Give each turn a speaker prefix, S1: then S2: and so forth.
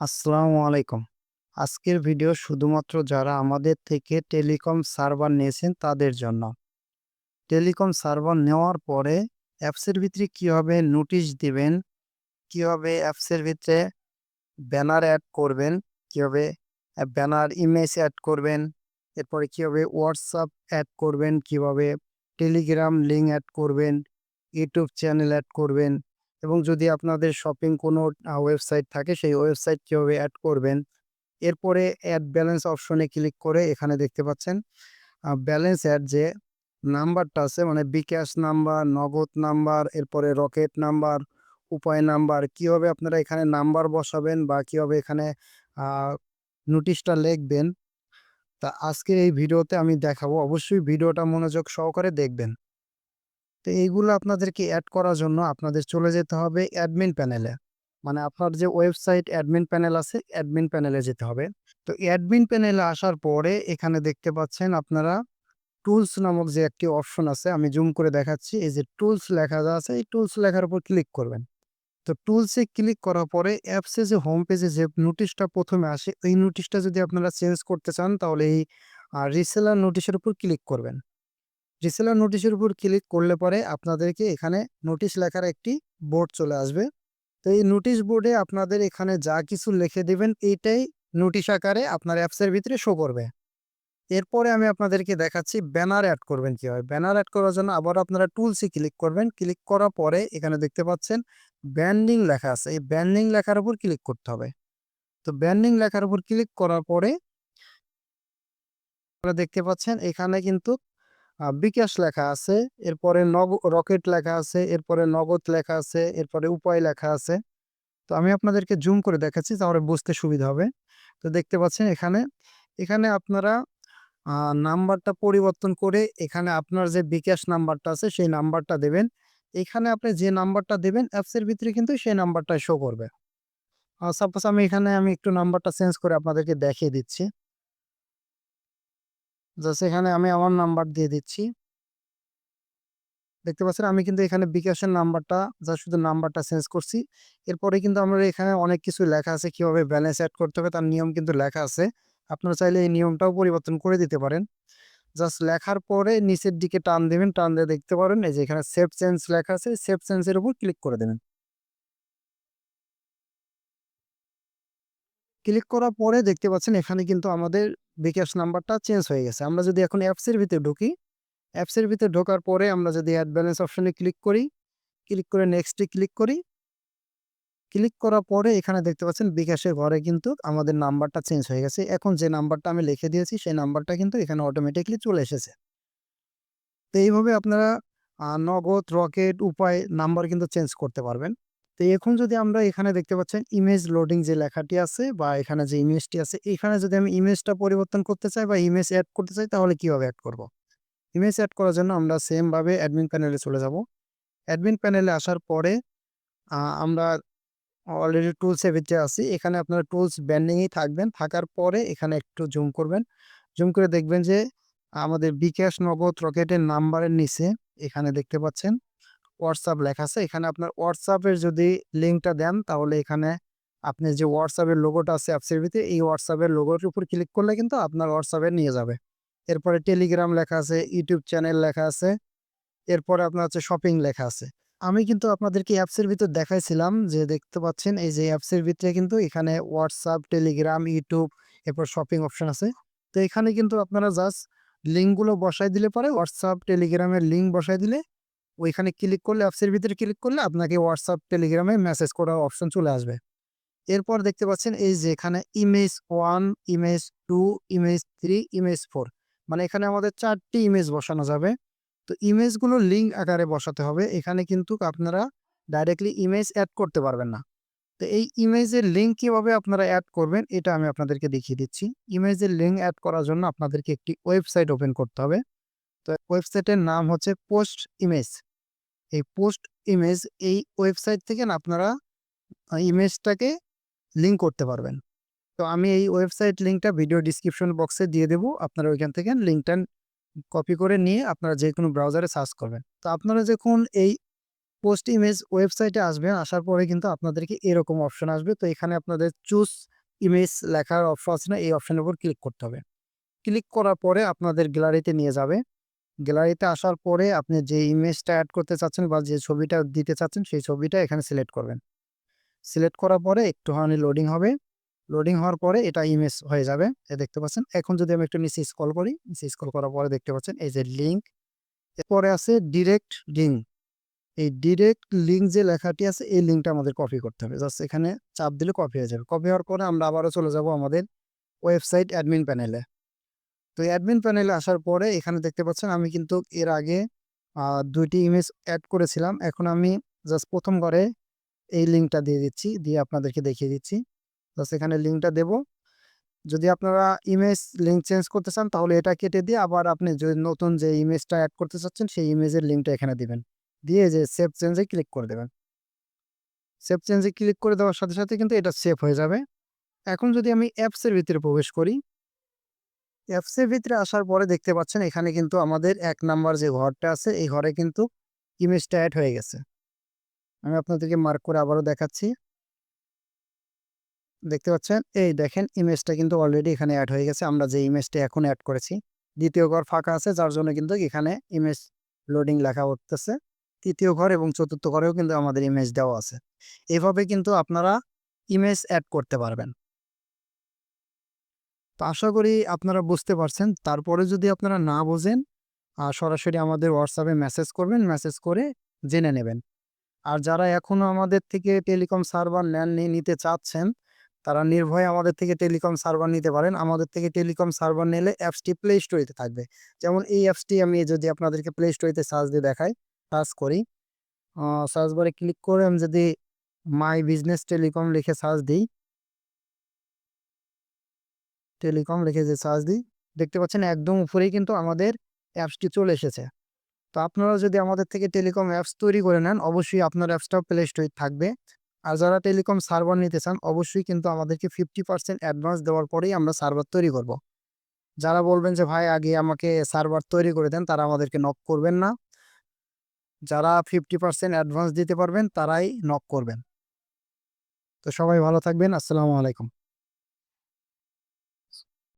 S1: আসসালামু আলাইকুম। আজকের ভিডিও শুধুমাত্র যারা আমাদের থেকে টেলিকম সার্ভার নিয়েছেন তাদের জন্য। টেলিকম সার্ভার নেওয়ার পরে অ্যাপসের ভিতরে কীভাবে নোটিশ দিবেন, কীভাবে অ্যাপসের ভিতরে ব্যানার অ্যাড করবেন, কীভাবে ব্যানার ইমেজ অ্যাড করবেন, এরপরে কীভাবে হোয়াটসঅ্যাপ অ্যাড করবেন, কীভাবে টেলিগ্রাম লিঙ্ক অ্যাড করবেন, ইউটিউব চ্যানেল অ্যাড করবেন এবং যদি আপনাদের শপিং কোনো ওয়েবসাইট থাকে সেই ওয়েবসাইট কীভাবে অ্যাড করবেন। এরপরে অ্যাড ব্যালেন্স অপশনে ক্লিক করে এখানে দেখতে পাচ্ছেন ব্যালেন্স অ্যাড যে নাম্বারটা আছে মানে বিকাশ নাম্বার, নগদ নাম্বার, এরপরে রকেট নাম্বার, উপায় নাম্বার কীভাবে আপনারা এখানে নাম্বার বসাবেন বা কীভাবে এখানে নোটিশটা লিখবেন। তা আজকের এই ভিডিওতে আমি দেখাবো। অবশ্যই ভিডিওটা মনোযোগ সহকারে দেখবেন। তো এইগুলো আপনাদেরকে অ্যাড করার জন্য আপনাদের চলে যেতে হবে অ্যাডমিন প্যানেলে। মানে আপনার যে ওয়েবসাইট অ্যাডমিন প্যানেল আছে, অ্যাডমিন প্যানেলে যেতে হবে। তো অ্যাডমিন প্যানেলে আসার পরে এখানে দেখতে পাচ্ছেন আপনারা টুলস নামক যে একটি অপশন আছে আমি জুম করে দেখাচ্ছি। এই যে টুলস লেখা যা আছে এই টুলস লেখার উপর ক্লিক করবেন। তো টুলসে ক্লিক করার পরে অ্যাপসে যে হোম পেজে যে নোটিশটা প্রথমে আসে এই নোটিশটা যদি আপনারা চেঞ্জ করতে চান তাহলে এই রিসেলার নোটিশের উপর ক্লিক করবেন। রিসেলার নোটিশের উপর ক্লিক করলে পরে আপনাদেরকে এখানে নোটিশ লেখার একটি বোর্ড চলে আসবে। তো এই নোটিশ বোর্ডে আপনাদের এখানে যা কিছু লিখে দিবেন এইটাই নোটিশ আকারে আপনার অ্যাপসের ভিতরে শো করবে। এরপরে আমি আপনাদেরকে দেখাচ্ছি ব্যানার অ্যাড করবেন কীভাবে। ব্যানার অ্যাড করার জন্য আবার আপনারা টুলসে ক্লিক করবেন। ক্লিক করার পরে এখানে দেখতে পাচ্ছেন ব্যান্ডিং লেখা আছে। এই ব্যান্ডিং লেখার উপর ক্লিক করতে হবে। তো ব্যান্ডিং লেখার উপর ক্লিক করার পরে আপনারা দেখতে পাচ্ছেন এখানে কিন্তু বিকাশ লেখা আছে, এরপরে নগ রকেট লেখা আছে, এরপরে নগদ লেখা আছে, এরপরে উপায় লেখা আছে। তো আমি আপনাদেরকে জুম করে দেখাচ্ছি তাহলে বুঝতে সুবিধা হবে। তো দেখতে পাচ্ছেন এখানে, এখানে আপনারা নাম্বারটা পরিবর্তন করে এখানে আপনার যে বিকাশ নাম্বারটা আছে সেই নাম্বারটা দেবেন। এখানে আপনি যে নাম্বারটা দেবেন অ্যাপসের ভিতরে কিন্তু সেই নাম্বারটাই শো করবে। সাপোজ আমি এখানে আমি একটু নাম্বারটা চেঞ্জ করে আপনাদেরকে দেখিয়ে দিচ্ছি। জাস্ট এখানে আমি আমার নাম্বার দিয়ে দিচ্ছি। দেখতে পাচ্ছেন আমি কিন্তু এখানে বিকাশের নাম্বারটা জাস্ট শুধু নাম্বারটা চেঞ্জ করছি। এরপরে কিন্তু আমরা এখানে অনেক কিছু লেখা আছে কীভাবে ব্যালেন্স অ্যাড করতে হবে তার নিয়ম কিন্তু লেখা আছে। আপনারা চাইলে এই নিয়মটাও পরিবর্তন করে দিতে পারেন। জাস্ট লেখার পরে নিচের দিকে টান দেবেন টান দিয়ে দেখতে পারেন এই যে এখানে সেভ চেঞ্জ লেখা আছে, সেভ চেঞ্জ এর উপর ক্লিক করে দেবেন। ক্লিক করার পরে দেখতে পাচ্ছেন এখানে কিন্তু আমাদের বিকাশ নাম্বারটা চেঞ্জ হয়ে গেছে। আমরা যদি এখন অ্যাপসের ভিতরে ঢুকি, অ্যাপসের ভিতরে ঢোকার পরে আমরা যদি অ্যাড ব্যালেন্স অপশনে ক্লিক করি, ক্লিক করে নেক্সট ক্লিক করি। ক্লিক করার পরে এখানে দেখতে পাচ্ছেন বিকাশের ঘরে কিন্তু আমাদের নাম্বারটা চেঞ্জ হয়ে গেছে। এখন যে নাম্বারটা আমি লিখে দিয়েছি সেই নাম্বারটা কিন্তু এখানে অটোমেটিক্যালি চলে এসেছে। তো এইভাবে আপনারা নগদ, রকেট, উপায় নাম্বার কিন্তু চেঞ্জ করতে পারবেন। তো এখন যদি আমরা এখানে দেখতে পাচ্ছেন ইমেজ লোডিং যে লেখাটি আছে বা এখানে যে ইমেজটি আছে এখানে যদি আমি ইমেজটা পরিবর্তন করতে চাই বা ইমেজ অ্যাড করতে চাই তাহলে কীভাবে অ্যাড করব? ইমেজ অ্যাড করার জন্য আমরা সেমভাবে অ্যাডমিন প্যানেলে চলে যাব। অ্যাডমিন প্যানেলে আসার পরে আমরা অলরেডি টুলস এর ভিতরে আছি। এখানে আপনারা টুলস ব্যান্ডিং এই থাকবেন। থাকার পরে এখানে একটু জুম করবেন। জুম করে দেখবেন যে আমাদের বিকাশ, নগদ, রকেটের নাম্বারের নিচে এখানে দেখতে পাচ্ছেন WhatsApp লেখা আছে। এখানে আপনার হোয়াটসঅ্যাপের যদি লিঙ্কটা দেন তাহলে এখানে আপনি যে হোয়াটসঅ্যাপের লোগোটা আছে অ্যাপসের ভিতরে এই হোয়াটসঅ্যাপের লোগোর উপর ক্লিক করলে কিন্তু আপনার এ নিয়ে যাবে। এরপরে টেলিগ্রাম লেখা আছে, ইউটিউব চ্যানেল লেখা আছে। এরপরে আপনার হচ্ছে শপিং লেখা আছে। আমি কিন্তু আপনাদেরকে অ্যাপসের ভিতর দেখাইছিলাম যে দেখতে পাচ্ছেন এই যে অ্যাপসের ভিতরে কিন্তু এখানে হোয়াটসঅ্যাপ টেলিগ্রাম, ইউটিউব এরপর শপিং অপশন আছে। তো এখানে কিন্তু আপনারা জাস্ট লিঙ্কগুলো বসাই দিলে পরে হোয়াটসঅ্যাপ টেলিগ্রামের লিঙ্ক বসায় দিলে ওইখানে ক্লিক করলে অ্যাপসের ভিতরে ক্লিক করলে আপনাকে হোয়াটসঅ্যাপ টেলিগ্রামে মেসেজ করার অপশন চলে আসবে। এরপর দেখতে পাচ্ছেন এই যে এখানে image one image two image three image four মানে এখানে আমাদের চারটি ইমেজ বসানো যাবে। তো ইমেজগুলো লিঙ্ক আকারে বসাতে হবে। এখানে কিন্তু আপনারা ডাইরেক্টলি ইমেজ অ্যাড করতে পারবেন না। তো এই ইমেজের লিঙ্ক কীভাবে আপনারা অ্যাড করবেন, এটা আমি আপনাদেরকে দেখিয়ে দিচ্ছি। ইমেজের লিঙ্ক অ্যাড করার জন্য আপনাদেরকে একটি ওয়েবসাইট ওপেন করতে হবে। তো ওয়েবসাইটের নাম হচ্ছে পোস্ট ইমেজ। এই পোস্ট ইমেজ এই ওয়েবসাইট থেকে আপনারা ইমেজটাকে লিঙ্ক করতে পারবেন। তো আমি এই ওয়েবসাইট লিঙ্কটা ভিডিও ডেসক্রিপশন বক্সে দিয়ে দেবো আপনারা ওইখান থেকে লিঙ্কটা কপি করে নিয়ে আপনারা যে কোনো ব্রাউজারে সার্চ করবেন। তো আপনারা যখন এই পোস্ট ইমেজ ওয়েবসাইটে আসবেন, আসার পরে কিন্তু আপনাদেরকে এরকম অপশন আসবে তো এখানে আপনাদের চুজ ইমেজ লেখার অপশন আছে না, এই অপশনের উপর ক্লিক করতে হবে ক্লিক করার পরে আপনাদের গ্যালারিতে নিয়ে যাবে গ্যালারিতে আসার পরে আপনি যে ইমেজটা অ্যাড করতে চাচ্ছেন বা যে ছবিটা দিতে চাচ্ছেন, সেই ছবিটা এখানে সিলেক্ট করবেন। সিলেক্ট করার পরে একটুখানি লোডিং হবে। লোডিং হওয়ার পরে এটা ইমেজ হয়ে যাবে। এ দেখতে পাচ্ছেন? এখন যদি আমি একটু নিচে স্ক্রল করি, নিচে স্ক্রল করার পরে দেখতে পাচ্ছেন, এই যে লিঙ্ক এরপরে আছে ডিরেক্ট লিঙ্ক এই ডিরেক্ট লিঙ্ক যে লেখাটি আছে, এই লিঙ্কটা আমাদের কপি করতে হবে। জাস্ট এখানে চাপ দিলে কপি হয়ে যাবে। কপি হওয়ার পরে আমরা আবারও চলে যাব আমাদের ওয়েবসাইট অ্যাডমিন প্যানেলে তো অ্যাডমিন প্যানেলে আসার পরে এখানে দেখতে পাচ্ছেন আমি কিন্তু এর আগে দুইটি ইমেজ অ্যাড করেছিলাম। এখন আমি জাস্ট প্রথম ঘরে এই লিঙ্কটা দিয়ে দিচ্ছি, দিয়ে আপনাদেরকে দেখিয়ে দিচ্ছি। জাস্ট এখানে লিঙ্কটা দেব। যদি আপনারা ইমেজ লিঙ্ক চেঞ্জ করতে চান, তাহলে এটা কেটে দিয়ে আবার আপনি যদি নতুন যে ইমেজটা অ্যাড করতে চাচ্ছেন, সেই ইমেজের লিঙ্কটা এখানে দিবেন। দিয়ে যে সেভ চেঞ্জে ক্লিক করে দেবেন। সেভ চেঞ্জে ক্লিক করে দেওয়ার সাথে সাথে কিন্তু এটা সেভ হয়ে যাবে। এখন যদি আমি অ্যাপসের ভিতরে প্রবেশ করি অ্যাপসের ভিতরে আসার পরে দেখতে পাচ্ছেন এখানে কিন্তু আমাদের এক নাম্বার যে ঘরটা আছে, এই ঘরে কিন্তু ইমেজটা অ্যাড হয়ে গেছে। আমি আপনাদেরকে মার্ক করে আবারও দেখাচ্ছি। দেখতে পাচ্ছেন? এই দেখেন ইমেজটা কিন্তু অলরেডি এখানে অ্যাড হয়ে গেছে। আমরা যে ইমেজটা এখন অ্যাড করেছি, দ্বিতীয় ঘর ফাঁকা আছে, যার জন্য কিন্তু এখানে ইমেজ লোডিং লেখা উঠতেছে। তৃতীয় ঘর এবং চতুর্থ ঘরেও কিন্তু আমাদের ইমেজ দেওয়া আছে। এভাবে কিন্তু আপনারা ইমেজ অ্যাড করতে পারবেন। তো আশা করি আপনারা বুঝতে পারছেন। তারপরে যদি আপনারা না বোঝেন সরাসরি আমাদের হোয়াটসঅ্যাপে মেসেজ করবেন মেসেজ করে জেনে নেবেন। আর যারা এখনও আমাদের থেকে টেলিকম সার্ভার নেন নিতে চাচ্ছেন, তারা নির্ভয়ে আমাদের থেকে টেলিকম সার্ভার নিতে পারেন। আমাদের থেকে টেলিকম সার্ভার নিলে অ্যাপসটি প্লে স্টোরিতে থাকবে। যেমন এই অ্যাপসটি আমি যদি আপনাদেরকে প্লে স্টোরিতে সার্চ দিয়ে দেখাই সার্চ করি সার্চ বারে ক্লিক করে আমি যদি মাই বিজনেস টেলিকম লিখে সার্চ দিই টেলিকম লিখে যে সার্চ দিই, দেখতে পাচ্ছেন একদম উপরেই কিন্তু আমাদের অ্যাপসটি চলে এসেছে। তো আপনারা যদি আমাদের থেকে টেলিকম অ্যাপস তৈরি করে নেন, অবশ্যই আপনার অ্যাপসটাও প্লে স্টোরে থাকবে। আর যারা টেলিকম সার্ভার নিতে চান, অবশ্যই কিন্তু আমাদেরকে ফিফটি পার্সেন্ট অ্যাডভান্স দেওয়ার পরেই আমরা সার্ভার তৈরি করব। যারা বলবেন যে, ভাই, আগে আমাকে সার্ভার তৈরি করে দেন, তারা আমাদেরকে নক করবেন না। যারা ফিফটি পার্সেন্ট অ্যাডভান্স দিতে পারবেন, তারাই নক করবেন। তো সবাই ভালো থাকবেন, আসসালামু আলাইকুম।